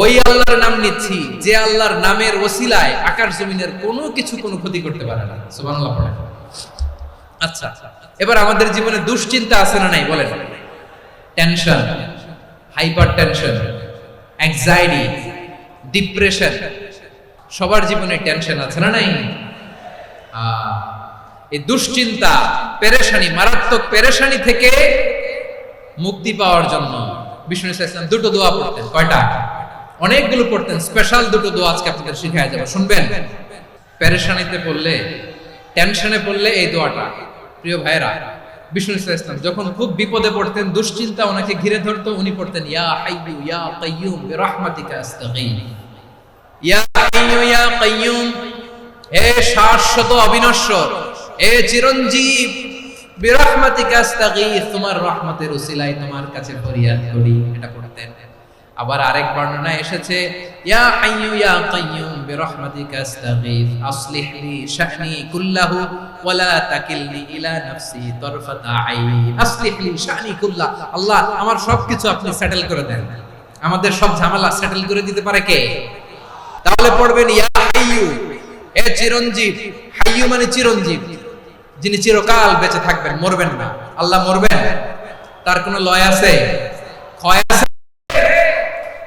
ওই আল্লাহর নাম নিচ্ছি, যে আল্লাহর নামের ওসিলায় আকাশ জমিনের কোনো কিছু কোনো ক্ষতি করতে পারে না। সুবহানাল্লাহ পড়েন। আচ্ছা এবার আমাদের জীবনে দুশ্চিন্তা আছে না নাই, বলেন। Tension hyper tension anxiety depression সবার জীবনে টেনশন আছে না নাই? এই দুশ্চিন্তা, পেরেশানি, মারাত্মক পেরেশানি থেকে মুক্তি পাওয়ার জন্য বিষ্ণু দুটো দোয়া পড়তেন। কয়টা? অনেকগুলো পড়তেন স্পেশাল দুটো দোয়া আজকে আপনাদের শিখায় যাব। শুনবেন? পেরেশানিতে পড়লে, টেনশনে পড়লে এই দোয়াটা। প্রিয় ভাইরা বিষ্ণু ইসলাম, যখন খুব বিপদে পড়তেন, দুশ্চিন্তা ওনাকে ঘিরে ধরতো, উনি পড়তেন, ইয়া হাইয়ু ইয়া কাইয়ুম বিরহমাতিকা আস্তাগীথ ইয়া হাইয়ু ইয়া কাইয়ুম হে শাশ্বত অবিনশ্বর, হে চিরঞ্জীব, বিরহমাতিকা আস্তাগীথ তোমার রহমতের উসিলায় তোমার কাছে ফরিয়াদ করি। এটা পড়তেন। আবার আরেক বর্ণনা এসেছে, ইয়া হাইয়ু ইয়া কাইয়ুম বিরহমাতিকা আসলিহ লি কুল্লাহু ওয়ালা তাকিলনি ইলা নাফসি তরফাতা আইন, আসলিহ লি আল্লাহ আমার সবকিছু আপনি সেটেল করে দেন। আমাদের সব ঝামেলা সেটেল করে দিতে পারে কে? তাহলে পড়বেন, ইয়া হাইয়ু, এ চিরঞ্জীব, হাইয়ু মানে চিরঞ্জীব, যিনি চিরকাল বেঁচে থাকবেন, মরবেন না। আল্লাহ মরবেন? তার কোনো লয় আছে? ক্ষয় আছে?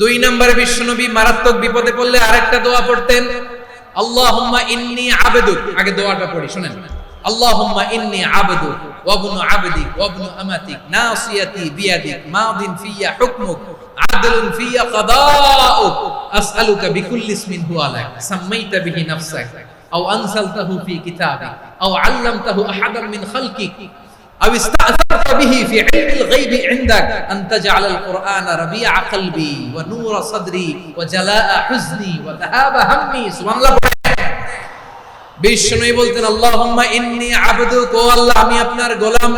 দুই নম্বরে বিশ্বনবী মারাত্মক বিপদে পড়লে আরেকটা দোয়া পড়তেন, আল্লাহুম্মা ইন্নী আবেদুক। আগে দোয়াটা পড়ি, শুনেন। আল্লাহুম্মা ইন্নী আবেদুক ওয়াবনু ওয়াবনু আমাতিক। নাসিয়াতি বিয়াদিক। মাদিন ফিয়া হুকমুক। আদলুন ফিয়া কাদাউক। আসআলুকা বিকুল্লি ইসমিন হুয়া লাক। সাম্মাইতা বিহি নাফসাক। আও আনসালতাহু ফি কিতাবিক। আও আল্লামতাহু মিন খালকিক। أو استأثرت به في علم الغيب عندك أن تجعل القرآن ربيع قلبي ونور صدري وجلاء حزني وذهاب همي سبحان الله বিষ্ণু বলতেন আল্লাহুম্মা ইন্নী আবদুক ও আল্লাহ আমি আপনার গোলাম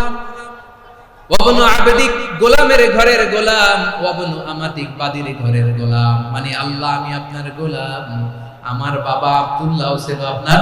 ওয়াবনু আবদিক গোলামের ঘরের গোলাম ওয়াবনু আমাতিক বাদির ঘরের গোলাম মানে আল্লাহ আমি আপনার গোলাম আমার বাবা আব্দুল্লাহ ছিল আপনার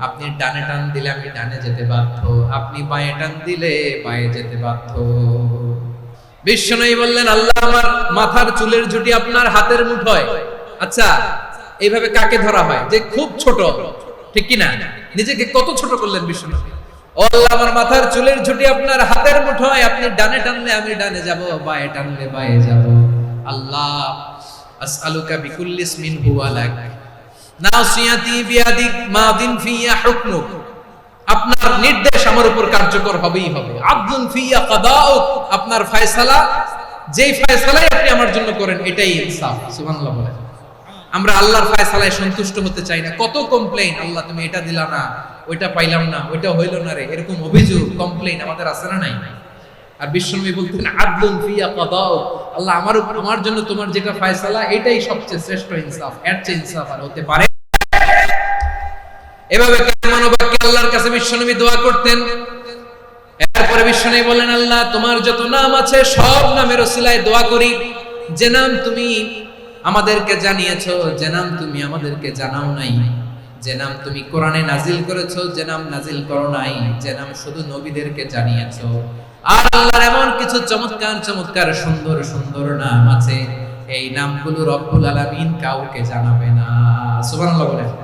আপনি ডানে টান দিলে আমি ডানে যেতে বাধ্য। আপনি বাঁয়ে টান দিলে বাঁয়ে যেতে বাধ্য। বিশ্বনবী বললেন, আল্লাহ আমার মাথার চুলের ঝুটি আপনার হাতের মুঠোয়। আচ্ছা এইভাবে কাকে ধরা হয়? যে খুব ছোট। ঠিক কি না নিজেকে কত ছোট করলেন বিশ্বনবী? আল্লাহ, আমার মাথার চুলের ঝুটি আপনার হাতের মুঠোয়। আপনি ডানে টানলে আমি ডানে যাব বায়ে টানলে বায়ে যাব। আল্লাহ, আসআলুকা বিকুল্লি ইসমিন হুয়া লাক। আপনার নির্দেশ আমার উপর কার্যকর হবেই হবে। ফিয়া আপনার ফয়সালা, যেই ফয়সালাই আপনি আমার জন্য করেন, এটাই ইনসাফ আমরা আল্লাহর ফয়সালায় সন্তুষ্ট হতে চাই না। কত আল্লাহ তুমি এটা দিলা না, ওইটা পাইলাম না, ওইটা হইল না রে, এরকম অভিযোগ কমপ্লেইন আমাদের আছে না নাই? আর বিশ্বনবী বলতেন ফিয়া আল্লাহ আমার আমার জন্য তোমার যেটা ফয়সালা, এটাই সবচেয়ে শ্রেষ্ঠ ইনসাফ, এর চেয়ে ইনসাফ আর হতে পারে এভাবে মানবাক্যে আল্লাহর কাছে বিশ্বনবী দোয়া করতেন? এরপরে বিশ্বনবী বলেন আল্লাহ, তোমার যত নাম আছে সব নামের ওসিলায় দোয়া করি। যে নাম তুমি আমাদেরকে জানিয়েছো, যে নাম তুমি আমাদেরকে জানাও নাই। যে নাম তুমি কোরআনে নাজিল করেছ, যে নাম নাজিল করো নাই। যে নাম শুধু নবীদেরকে জানিয়েছো। আর আল্লাহর এমন কিছু চমৎকার চমৎকার, সুন্দর সুন্দর নাম আছে। এই নামগুলো রব্বুল আলামিন কাউকে জানাবে না। সুবহানাল্লাহ বলেন।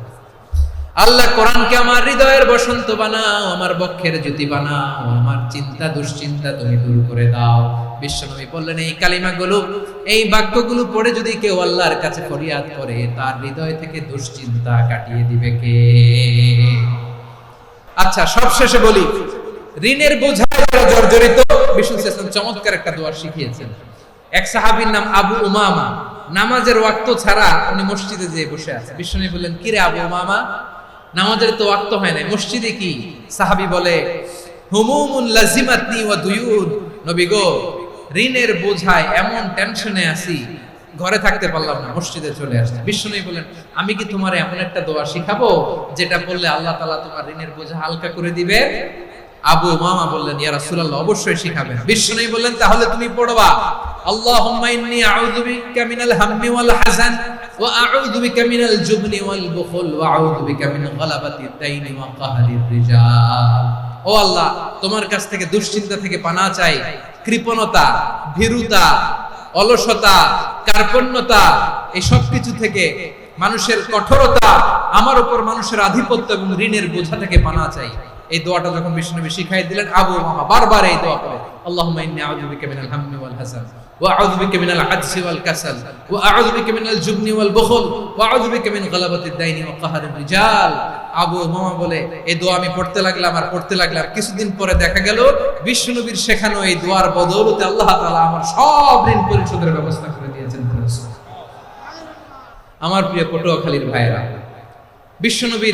আল্লাহ কোরআনকে আমার হৃদয়ের বসন্ত বানাও, আমার বক্ষের জ্যোতি বানাও, আমার চিন্তা দুশ্চিন্তা তুমি দূর করে দাও। বিশ্বনবী বললেন, এই কালিমাগুলো, এই বাক্যগুলো পড়ে যদি কেউ আল্লাহর কাছে ফরিয়াদ করে, তার হৃদয় থেকে দুশ্চিন্তা কাটিয়ে দিবে কে? আচ্ছা সব শেষে বলি, ঋণের বোঝায় যারা জর্জরিত, বিষ্ণু চমৎকার একটা দোয়া শিখিয়েছেন। এক সাহাবীর নাম আবু উমামা, নামাজের ওয়াক্ত ছাড়া উনি মসজিদে যেয়ে বসে আছে। বিষ্ণু বললেন, কিরে আবু উমামা নামাজের তো ওয়াক্ত হয় নাই। মসজিদে কি? সাহাবী বলে, হুমুমুন লাজিমাতনি ওয়া দুয়ুন নবী গো, ঋণের বোঝায় এমন টেনশনে আছি, ঘরে থাকতে পারলাম না, মসজিদে চলে আসছে। বিষ্ণু বলেন আমি কি তোমার এমন একটা দোয়া শিখাবো, যেটা বললে আল্লাহ তাআলা তোমার ঋণের বোঝা হালকা করে দিবে? আবু মামা বললেন, ইয়া রাসূলুল্লাহ, অবশ্যই শিখাবেন বিষ্ণু বললেন, তাহলে তুমি পড়বা, আল্লাহুম্মা ইন্নী আউযু বিকা মিনাল হাম্মি ওয়াল হাযান। ওয়া আউযু বিকা মিনাল জুবনি ওয়াল বুখল ওয়া আউযু বিকা মিন ও আল্লাহ, তোমার কাছ থেকে দুশ্চিন্তা থেকে পানা চাই। কৃপণতা, ভীরুতা, অলসতা, কার্পণ্যতা, এই সব কিছু থেকে মানুষের কঠোরতা, আমার উপর মানুষের আধিপত্য এবং ঋণের বোঝা থেকে পানা চাই। এই দোয়াটা যখন বিষ্ণু শিখাই দিলেন, আবু মামা বারবার এই দোয়া করে হাসান, ওয়া আউযু বিকা মিনাল আজসি ওয়াল কাসাল, ওয়া আউযু বিকা মিনাল জুবনি ওয়াল বুখল, ওয়া আউযু বিকা মিন গালাবাতিদ দাইনি ওয়া কাহরির রিজাল। আবু মামা বলে, এই দোয়া আমি পড়তে লাগলাম আর পড়তে লাগলাম কিছুদিন পরে দেখা গেল বিষ্ণুনবীর শেখানো এই দোয়ার বদৌলতে আল্লাহ তাআলা আমার সব ঋণ পরিশোধের ব্যবস্থা করে দিয়েছেন আমার প্রিয় পটুয়াখালীর ভাইয়েরা বিশ্বনবীর